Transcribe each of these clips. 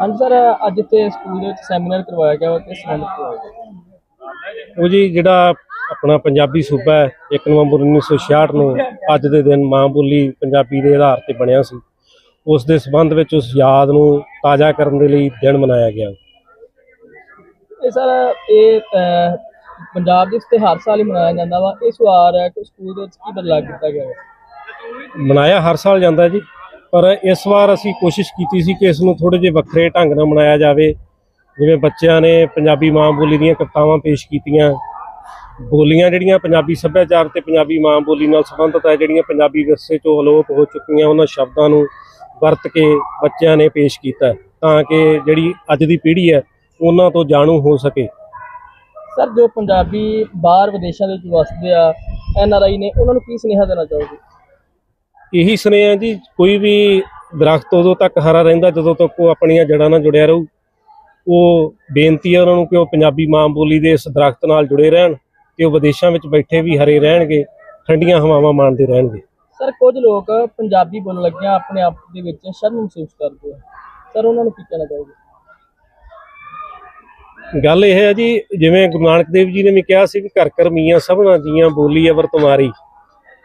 ਹਾਂਜੀ ਸਰ ਅੱਜ ਇੱਥੇ ਸਕੂਲ ਦੇ ਵਿੱਚ ਸੈਮੀਨਾਰ ਕਰਵਾਇਆ ਗਿਆ ਸੰਬੰਧ ਵਿੱਚ ਕਰਵਾਇਆ ਗਿਆ। ਉਹ ਜੀ ਜਿਹੜਾ ਆਪਣਾ ਪੰਜਾਬੀ ਸੂਬਾ ਹੈ 1 ਨਵੰਬਰ 1966 ਨੂੰ ਅੱਜ ਦੇ ਦਿਨ ਮਾਂ ਬੋਲੀ ਪੰਜਾਬੀ ਦੇ ਆਧਾਰ ਤੇ ਬਣਿਆ ਸੀ। ਉਸ ਦੇ ਸਬੰਧ ਵਿੱਚ ਉਸ ਯਾਦ ਨੂੰ ਤਾਜ਼ਾ ਕਰਨ ਦੇ ਲਈ ਦਿਨ ਮਨਾਇਆ ਗਿਆ। ਇਹ ਸਰ ਇਹ ਪੰਜਾਬ ਦੇ ਵਿੱਚ ਤੇ ਹਰ ਸਾਲ ਹੀ ਮਨਾਇਆ ਜਾਂਦਾ ਵਾ। ਇਸ ਵਾਰ ਕਿ ਸਕੂਲ ਦੇ ਵਿੱਚ ਕੀ ਬਦਲਾਅ ਕੀਤਾ ਗਿਆ ਮਨਾਇਆ ਹਰ ਸਾਲ ਜਾਂਦਾ ਜੀ। ਪਰ ਇਸ ਵਾਰ ਅਸੀਂ ਕੋਸ਼ਿਸ਼ ਕੀਤੀ ਸੀ ਕਿ ਇਸ ਨੂੰ ਥੋੜੇ ਜਿਹੇ ਵੱਖਰੇ ਢੰਗ ਨਾਲ ਮਨਾਇਆ ਜਾਵੇ। ਜਿਵੇਂ ਬੱਚਿਆਂ ਨੇ ਪੰਜਾਬੀ ਮਾਂ ਬੋਲੀ ਦੀਆਂ ਕਵਿਤਾਵਾਂ ਪੇਸ਼ ਕੀਤੀਆਂ। ਬੋਲੀਆਂ ਜਿਹੜੀਆਂ ਪੰਜਾਬੀ ਸੱਭਿਆਚਾਰ ਤੇ ਪੰਜਾਬੀ ਮਾਂ ਬੋਲੀ ਨਾਲ ਸੰਬੰਧਿਤ ਹੈ, ਜਿਹੜੀਆਂ ਪੰਜਾਬੀ ਵਿਰਸੇ ਚੋਂ ਅਲੋਪ ਹੋ ਚੁੱਕੀਆਂ, ਉਹਨਾਂ ਸ਼ਬਦਾਂ ਨੂੰ ਵਰਤ ਕੇ ਬੱਚਿਆਂ ਨੇ ਪੇਸ਼ ਕੀਤਾ ਤਾਂ ਕਿ ਜਿਹੜੀ ਅੱਜ ਦੀ ਪੀੜ੍ਹੀ ਹੈ, ਉਹਨਾਂ ਤੋਂ ਜਾਣੂ ਹੋ ਸਕੇ। ਸਰ, ਜੋ ਪੰਜਾਬੀ ਬਾਹਰ ਵਿਦੇਸ਼ਾਂ ਦੇ ਵਿੱਚ ਵਸਦੇ ਆ, ਐਨ ਆਰ ਆਈ ਨੇ, ਉਹਨਾਂ ਨੂੰ ਕੀ ਸੁਨੇਹਾ ਦੇਣਾ ਚਾਹੋਗੇ? ਇਹੀ ਸੁਨੇਹਾ ਜੀ ਕੋਈ ਵੀ ਦਰਖਤ ਉਦੋਂ ਤੱਕ ਹਰਾ ਰਹਿੰਦਾ ਜਦੋਂ ਤੱਕ ਉਹ ਆਪਣੀਆਂ ਜੜ੍ਹਾਂ ਨਾਲ ਜੁੜਿਆ ਰਹੂ। ਉਹ ਬੇਨਤੀ ਹੈ ਉਹਨਾਂ ਨੂੰ ਕਿ ਉਹ ਪੰਜਾਬੀ ਮਾਂ ਬੋਲੀ ਦੇ ਇਸ ਦਰਖਤ ਨਾਲ ਜੁੜੇ ਰਹਿਣ ਤੇ ਉਹ ਵਿਦੇਸ਼ਾਂ ਵਿੱਚ ਬੈਠੇ ਵੀ ਹਰੇ ਰਹਿਣਗੇ ਠੰਡੀਆਂ ਹਵਾਵਾਂ ਮਾਣਦੇ ਰਹਿਣਗੇ। ਸਰ ਕੁਝ ਲੋਕ ਪੰਜਾਬੀ ਬੋਲਣ ਲੱਗਿਆ ਆਪਣੇ ਆਪ ਦੇ ਵਿੱਚ ਸ਼ਰਮ ਮਹਿਸੂਸ ਕਰਦੇ ਆ। ਸਰ ਉਹਨਾਂ ਨੂੰ ਕੀ ਕਹਿਣਾ ਚਾਹੋਗੇ? ਗੱਲ ਇਹ ਹੈ ਜੀ ਜਿਵੇਂ ਗੁਰੂ ਨਾਨਕ ਦੇਵ ਜੀ ਨੇ ਵੀ ਕਿਹਾ ਸੀ ਕਿ ਘਰ ਘਰ ਮੀਆਂ ਸਭਨਾ ਜੀਆਂ ਬੋਲੀ ਅਵਰ ਤੁਮਾਰੀ।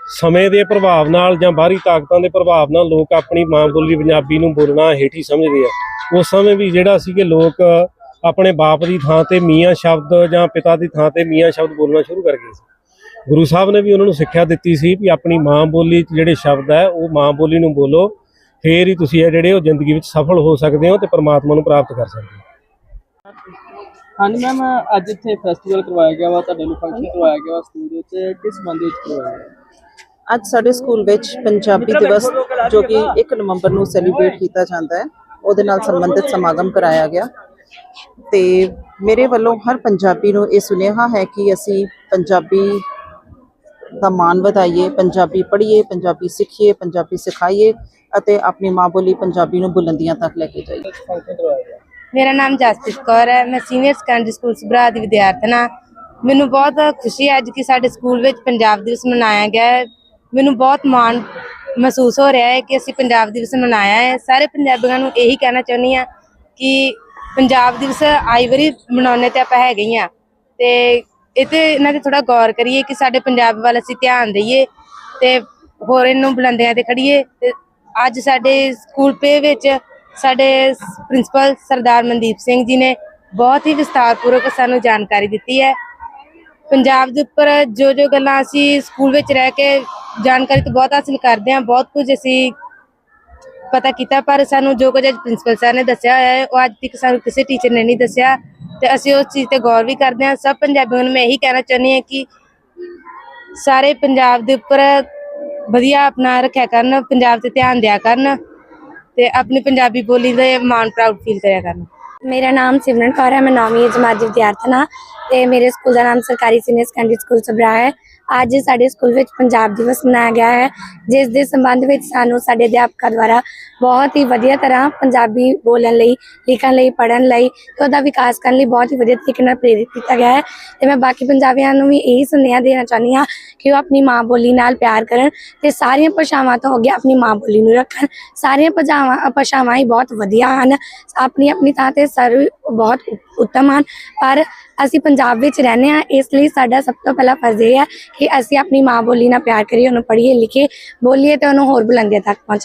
ਸਮੇਂ ਦੇ ਪ੍ਰਭਾਵ ਨਾਲ ਜਾਂ ਬਾਹਰੀ ਤਾਕਤਾਂ ਦੇ ਪ੍ਰਭਾਵ ਨਾਲ ਲੋਕ ਆਪਣੀ ਮਾਂ ਬੋਲੀ ਪੰਜਾਬੀ ਨੂੰ ਬੋਲਣਾ ਹੇਠੀ ਸਮਝਦੇ ਆ। ਉਸ ਸਮੇਂ ਵੀ ਜਿਹੜਾ ਸੀ ਕਿ ਲੋਕ ਆਪਣੇ ਬਾਪ ਦੀ ਥਾਂ ਤੇ ਮੀਆਂ ਸ਼ਬਦ ਜਾਂ ਪਿਤਾ ਦੀ ਥਾਂ ਤੇ ਮੀਆਂ ਸ਼ਬਦ ਬੋਲਣਾ ਸ਼ੁਰੂ ਕਰ ਗਏ ਸੀ। ਗੁਰੂ ਸਾਹਿਬ ਨੇ ਵੀ ਉਹਨਾਂ ਨੂੰ ਸਿੱਖਿਆ ਦਿੱਤੀ ਸੀ ਵੀ ਆਪਣੀ ਮਾਂ ਬੋਲੀ 'ਚ ਜਿਹੜੇ ਸ਼ਬਦ ਹੈ, ਉਹ ਮਾਂ ਬੋਲੀ ਨੂੰ ਬੋਲੋ। ਫੇਰ ਹੀ ਤੁਸੀਂ ਇਹ ਜਿਹੜੇ ਉਹ ਜ਼ਿੰਦਗੀ ਵਿੱਚ ਸਫਲ ਹੋ ਸਕਦੇ ਹੋ ਤੇ ਪਰਮਾਤਮਾ ਨੂੰ ਪ੍ਰਾਪਤ ਕਰ ਸਕਦੇ ਹੋ। ਹਾਂਜੀ ਮੈਮ ਅੱਜ ਇੱਥੇ ਫੈਸਟੀਵਲ ਕਰਵਾਇਆ ਗਿਆ ਵਾ ਤੁਹਾਡੇ ਨੂੰ ਫੰਕਸ਼ਨ ਕਰਵਾਇਆ ਗਿਆ ਵਾ ਸਕੂਲ ਦੇ ਵਿੱਚ। ਕਿਸ ਸੰਬੰਧ ਵਿੱਚ ਕਰਵਾਇਆ ਗਿਆ? ਅੱਜ ਸਾਡੇ ਸਕੂਲ ਵਿੱਚ ਪੰਜਾਬੀ ਦਿਵਸ ਜੋ ਕਿ 1 ਨਵੰਬਰ ਨੂੰ ਸੈਲੀਬ੍ਰੇਟ ਕੀਤਾ ਜਾਂਦਾ ਹੈ। ਉਹਦੇ ਨਾਲ ਸੰਬੰਧਿਤ ਸਮਾਗਮ ਕਰਾਇਆ ਗਿਆ। ਤੇ ਮੇਰੇ ਵੱਲੋਂ ਹਰ ਪੰਜਾਬੀ ਨੂੰ ਇਹ ਸੁਨੇਹਾ ਹੈ ਕਿ ਅਸੀਂ ਪੰਜਾਬੀ ਦਾ ਮਾਣ ਵਧਾਈਏ ਪੰਜਾਬੀ ਪੜ੍ਹੀਏ ਪੰਜਾਬੀ ਸਿੱਖੀਏ ਪੰਜਾਬੀ ਸਿਖਾਈਏ ਅਤੇ ਆਪਣੀ ਮਾਂ ਬੋਲੀ ਪੰਜਾਬੀ ਨੂੰ ਬੁਲੰਦੀਆਂ ਤੱਕ ਲੈ ਕੇ ਜਾਈਏ। ਮੇਰਾ ਨਾਮ ਜਸਪ੍ਰੀਤ ਕੌਰ ਹੈ, ਮੈਂ ਸੀਨੀਅਰ ਸੈਕੰਡਰੀ ਸਕੂਲ ਸਭਰਾ ਦੀ ਵਿਦਿਆਰਥਣ ਹਾਂ। ਮੈਨੂੰ ਬਹੁਤ ਖੁਸ਼ੀ ਹੈ ਅੱਜ ਕਿ ਸਾਡੇ ਸਕੂਲ ਵਿੱਚ ਪੰਜਾਬ ਦਿਵਸ ਮਨਾਇਆ ਗਿਆ ਹੈ। ਮੈਨੂੰ ਬਹੁਤ ਮਾਣ ਮਹਿਸੂਸ ਹੋ ਰਿਹਾ ਹੈ ਕਿ ਅਸੀਂ ਪੰਜਾਬ ਦਿਵਸ ਮਨਾਇਆ ਹੈ। ਸਾਰੇ ਪੰਜਾਬੀਆਂ ਨੂੰ ਇਹੀ ਕਹਿਣਾ ਚਾਹੁੰਦੀ ਹਾਂ ਕਿ ਪੰਜਾਬ ਦਿਵਸ ਆਈ ਵਾਰੀ ਮਨਾਉਣੇ ਤੇ ਆਪਾਂ ਹੈਗੇ ਹੀ ਆ ਤੇ ਇਹ ਤੇ ਇਹਨਾਂ ਤੇ ਥੋੜਾ ਗੌਰ ਕਰੀਏ ਕਿ ਸਾਡੇ ਪੰਜਾਬ ਵੱਲ ਅਸੀਂ ਧਿਆਨ ਦਈਏ ਤੇ ਹੋਰ ਇਹਨੂੰ ਬੁਲੰਦੀਆਂ ਤੇ ਖੜੀਏ ਤੇ ਅੱਜ ਸਾਡੇ ਸਕੂਲ ਪੇ ਵਿੱਚ ਸਾਡੇ ਪ੍ਰਿੰਸੀਪਲ ਸਰਦਾਰ ਮਨਦੀਪ ਸਿੰਘ ਜੀ ਨੇ ਬਹੁਤ ਹੀ ਵਿਸਤਾਰਪੂਰਵਕ ਸਾਨੂੰ ਜਾਣਕਾਰੀ ਦਿੱਤੀ ਹੈ। ਪੰਜਾਬ ਦੇ ਉੱਪਰ ਜੋ ਜੋ ਗੱਲਾਂ ਅਸੀਂ ਸਕੂਲ ਵਿੱਚ ਰਹਿ ਕੇ ਜਾਣਕਾਰੀ ਤਾਂ ਬਹੁਤ ਹਾਸਿਲ ਕਰਦੇ ਹਾਂ, ਬਹੁਤ ਕੁਝ ਅਸੀਂ ਪਤਾ ਕੀਤਾ, ਪਰ ਸਾਨੂੰ ਜੋ ਕੁਝ ਅੱਜ ਪ੍ਰਿੰਸੀਪਲ ਸਰ ਨੇ ਦੱਸਿਆ ਹੋਇਆ ਹੈ, ਉਹ ਅੱਜ ਤੱਕ ਸਾਨੂੰ ਕਿਸੇ ਟੀਚਰ ਨੇ ਨਹੀਂ ਦੱਸਿਆ ਤੇ ਅਸੀਂ ਉਸ ਚੀਜ਼ ਤੇ ਗੌਰ ਵੀ ਕਰਦੇ ਹਾਂ। ਸਭ ਪੰਜਾਬੀਆਂ ਨੂੰ ਮੈਂ ਇਹੀ ਕਹਿਣਾ ਚਾਹੁੰਦੀ ਹਾਂ ਕਿ ਸਾਰੇ ਪੰਜਾਬ ਦੇ ਉੱਪਰ ਵਧੀਆ ਆਪਣਾ ਰੱਖਿਆ ਕਰਨ, ਪੰਜਾਬ ਤੇ ਧਿਆਨ ਦਿਆ ਕਰਨ। ਤੇ ਆਪਣੀ ਪੰਜਾਬੀ ਬੋਲੀ ਦੇ ਮਾਣ ਪ੍ਰਾਊਡ ਫੀਲ ਕਰਿਆ ਕਰਨ। ਮੇਰਾ ਨਾਮ ਸਿਮਰਨ ਕੌਰ ਹੈ, ਮੈਂ ਨੌਵੀਂ ਜਮਾਤ ਦੀ ਵਿਦਿਆਰਥਣ ਹਾਂ। ਤੇ ਮੇਰੇ ਸਕੂਲ ਦਾ ਨਾਮ ਸਰਕਾਰੀ ਸੀਨੀਅਰ ਸੈਕੰਡਰੀ ਸਕੂਲ ਸਭਰਾ ਹੈ। ਅੱਜ ਸਾਡੇ ਸਕੂਲ ਵਿੱਚ ਪੰਜਾਬ ਦਿਵਸ ਮਨਾਇਆ ਗਿਆ ਹੈ। ਜਿਸ ਦੇ ਸੰਬੰਧ ਵਿੱਚ ਸਾਨੂੰ ਸਾਡੇ ਅਧਿਆਪਕਾਂ ਦੁਆਰਾ ਬਹੁਤ ਹੀ ਵਧੀਆ ਤਰ੍ਹਾਂ ਪੰਜਾਬੀ ਬੋਲਣ ਲਈ, ਲਿਖਣ ਲਈ, ਪੜ੍ਹਨ ਲਈ ਤੇ ਉਹਦਾ ਵਿਕਾਸ ਕਰਨ ਲਈ ਬਹੁਤ ਹੀ ਵਧੀਆ ਤਰੀਕੇ ਨਾਲ ਪ੍ਰੇਰਿਤ ਕੀਤਾ ਗਿਆ ਹੈ। ਤੇ ਮੈਂ ਬਾਕੀ ਪੰਜਾਬੀਆਂ ਨੂੰ ਵੀ ਇਹੀ ਸੁਨੇਹਾ ਦੇਣਾ ਚਾਹੁੰਦੀ ਹਾਂ ਕਿ ਉਹ ਆਪਣੀ ਮਾਂ ਬੋਲੀ ਨਾਲ ਪਿਆਰ ਕਰਨ ਤੇ ਸਾਰੀਆਂ ਭਾਸ਼ਾਵਾਂ ਤੋਂ ਅੱਗੇ ਆਪਣੀ ਮਾਂ ਬੋਲੀ ਨੂੰ ਰੱਖਣ। ਸਾਰੀਆਂ ਭਾਸ਼ਾਵਾਂ ਭਾਸ਼ਾਵਾਂ ਹੀ ਬਹੁਤ ਵਧੀਆ ਹਨ। ਆਪਣੀ ਆਪਣੀ ਥਾਂ ਤੇ ਸਰਵ ਬਹੁਤ ਉੱਤਮ ਹਨ। ਪਰ ਅਸੀਂ ਪੰਜਾਬ ਵਿੱਚ ਰਹਿੰਦੇ ਹਾਂ, ਇਸ ਲਈ ਸਾਡਾ ਸਭ ਤੋਂ ਪਹਿਲਾ ਫਰਜ਼ ਇਹ ਹੈ ਕਿ ਅਸੀਂ ਆਪਣੀ ਮਾਂ ਬੋਲੀ ਨਾਲ ਪਿਆਰ ਕਰੀਏ, ਉਹਨੂੰ ਪੜ੍ਹੀਏ, ਲਿਖੀਏ, ਬੋਲੀਏ ਤੇ ਉਹਨੂੰ ਹੋਰ ਬੁਲੰਦੀਆਂ ਤੱਕ ਪਹੁੰਚਾਈਏ।